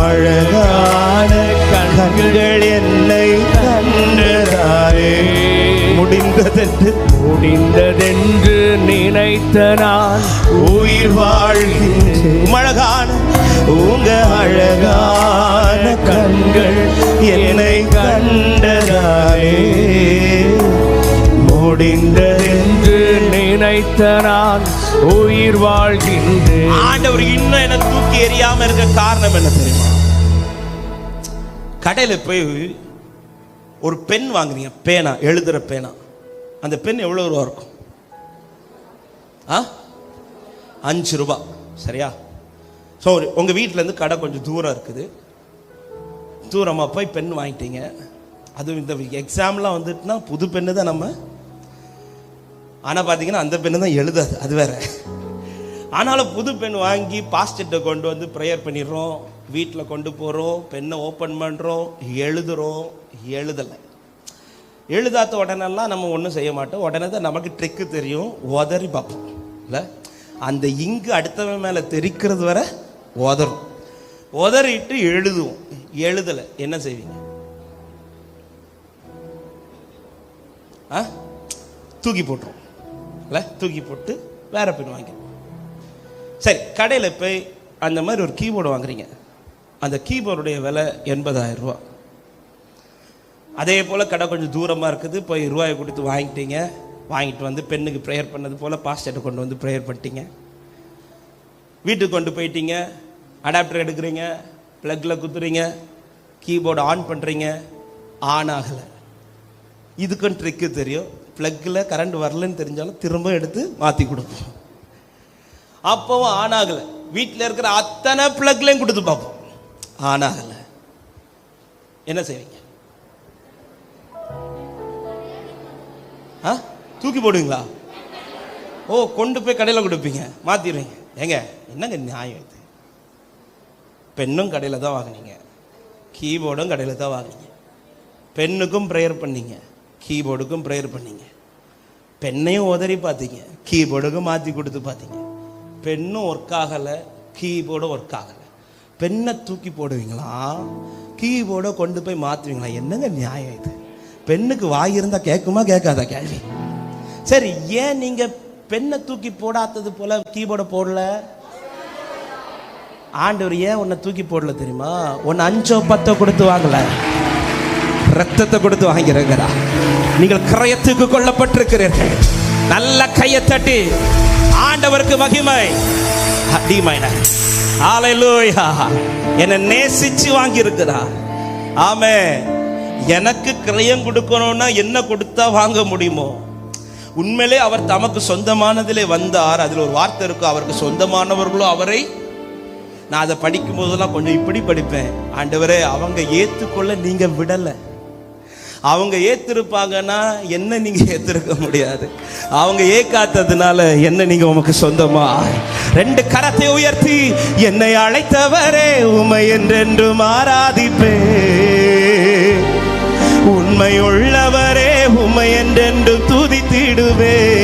அழகான கண்கள் என்னை கண்டதாயே முடிந்ததென்று முடிந்ததென்று நினைத்த நான் உயிர் வாழ்கின்றேன். அழகான உங்க அழகான கண்கள் என்னை கண்டதாயே முடிந்ததென்று என்று நினைத்த நான் உயிர் வாழ்கின்றேன். ஆண்டவர் இன்னும் என்ன தூக்கி எறியாம இருக்க காரணம் என்ன தெரியுமா? கடையில போய் ஒரு பென் வாங்குறீங்க பேனா எழுதுற பேனா. அந்த பென் எவ்வளவு ரூபா இருக்கும்? ஆ? அஞ்சு ரூபா. சரியா? ஸோ உங்க வீட்டிலேருந்து இருந்து கடை கொஞ்சம் தூரம் இருக்குது. தூரமா போய் பென் வாங்கிட்டீங்க. அதுவும் இந்த எக்ஸாம்லாம் வந்துட்டுனா புது பெண்ணு தான் நம்ம ஆனால் பார்த்தீங்கன்னா அந்த பெண்ணு தான் எழுதாது அது வேற. ஆனாலும் புது பெண் வாங்கி பாஸ்டர்கிட்ட கொண்டு வந்து ப்ரேயர் பண்ணிடுறோம். வீட்டில் கொண்டு போகிறோம் பெண்ணை ஓப்பன் பண்ணுறோம் எழுதுகிறோம் எழுதலை. எழுதாத உடனெல்லாம் நம்ம ஒன்றும் செய்ய மாட்டோம். உடனே தான் நமக்கு ட்ரிக்கு தெரியும் உதறி பார்ப்போம். இல்லை? அந்த இங்கு அடுத்தவன் மேலே தெரிக்கிறது வர உதறும் உதறிட்டு எழுதுவோம். எழுதலை. என்ன செய்வீங்க? ஆ? தூக்கி போட்டுரும் இல்லை தூக்கி போட்டு வேற பென் வாங்கிடுவோம் சரி கடையில் போய் அந்த மாதிரி ஒரு கீபோர்டு வாங்குறீங்க. அந்த கீபோர்டுடைய விலை எண்பதாயிரம் ரூபா. அதே போல் கடை கொஞ்சம் தூரமாக இருக்குது போய் ரூபாயை கொடுத்து வாங்கிட்டீங்க. வாங்கிட்டு வந்து பெண்ணுக்கு ப்ரேயர் பண்ணது போல் பாஸ்டர்ட்ட கொண்டு வந்து ப்ரேயர் பண்ணிட்டீங்க. வீட்டுக்கு கொண்டு போயிட்டீங்க. அடாப்டர் எடுக்கிறீங்க. ப்ளக்கில் குத்துறீங்க. கீபோர்டு ஆன் பண்ணுறீங்க ஆன் ஆகலை. இதுக்கும் ட்ரிக்கு தெரியும். ப்ளக்கில் கரண்ட் வரலன்னு தெரிஞ்சாலும் திரும்ப எடுத்து மாற்றி கொடுப்போம். அப்போவும் ஆன் ஆகலை. வீட்டில் இருக்கிற அத்தனை ப்ளக்லையும் கொடுத்து பார்ப்போம். ஆன் ஆகலை. என்ன செய்வீங்க? ஆ? தூக்கி போடுவீங்களா? ஓ கொண்டு போய் கடையில் கொடுப்பீங்க. மாற்றிடுவீங்க ஏங்க என்னங்க நியாயம் இது? பெண்ணும் கடையில் தான் வாங்குனீங்க. கீபோர்டும் கடையில் தான் வாங்குனீங்க. பெண்ணுக்கும் ப்ரேயர் பண்ணீங்க. கீபோர்டுக்கும் ப்ரேயர் பண்ணீங்க. பெண்ணையும் உதறி பார்த்தீங்க. கீபோர்டுக்கும் மாற்றி கொடுத்து பார்த்தீங்க. பெண்ணும் ஒர்க் ஆகலை கீபோர்டும் ஒர்க் ஆகலை. பெண்ணை தூக்கி போடுவீங்களா? கீபோர்டை கொண்டு போய் மாற்றுவீங்களா என்னங்க நியாயம் இது? பெண்ணுக்கு வாய் இருந்தால் கேட்குமா கேட்காதா கேள்வி? சரி ஏன் நீங்கள் பெண்ணை தூக்கி போடாதது போல கீபோர்டை போடல? ஆண்டவர் ஏன் உன்னை தூக்கி போடல தெரியுமா? உன்னை அஞ்சோ பத்தோ கொடுத்து வாங்கல. ரத்தத்தை கொடுத்து வாங்கிறீங்களா நீங்கள் கிரயத்துக்கு கொல்லப்பட்டிருக்கிறீர்கள் நல்ல கையை தட்டி ஆண்டவருக்கு மகிமை. அடிமைன ஹalleluya என்னை நேசிச்சு வாங்கி இருக்கிறா ஆமே எனக்கு கிரயம் கொடுக்கணும்னா என்ன கொடுத்தா வாங்க முடியுமோ? உண்மையிலே அவர் தமக்கு சொந்தமானதிலே வந்தார். அதில் ஒரு வார்த்தை இருக்கும் அவருக்கு சொந்தமானவர்களோ அவரை நான் அதை படிக்கும் போதெல்லாம் கொஞ்சம் இப்படி படிப்பேன். ஆண்டவரே அவங்க ஏற்றுக்கொள்ள நீங்க விடலை. அவங்க ஏத்திருப்பாங்கன்னா என்ன நீங்க ஏத்திருக்க முடியாது. அவங்க ஏக்காத்ததுனால என்ன நீங்க உமக்கு சொந்தமா? ரெண்டு கரத்தை உயர்த்தி என்னை அழைத்தவரே உமை என்றென்று மாறாதிப்பே. உண்மை உள்ளவரே உமை என்றென்று துதித்திடுவே.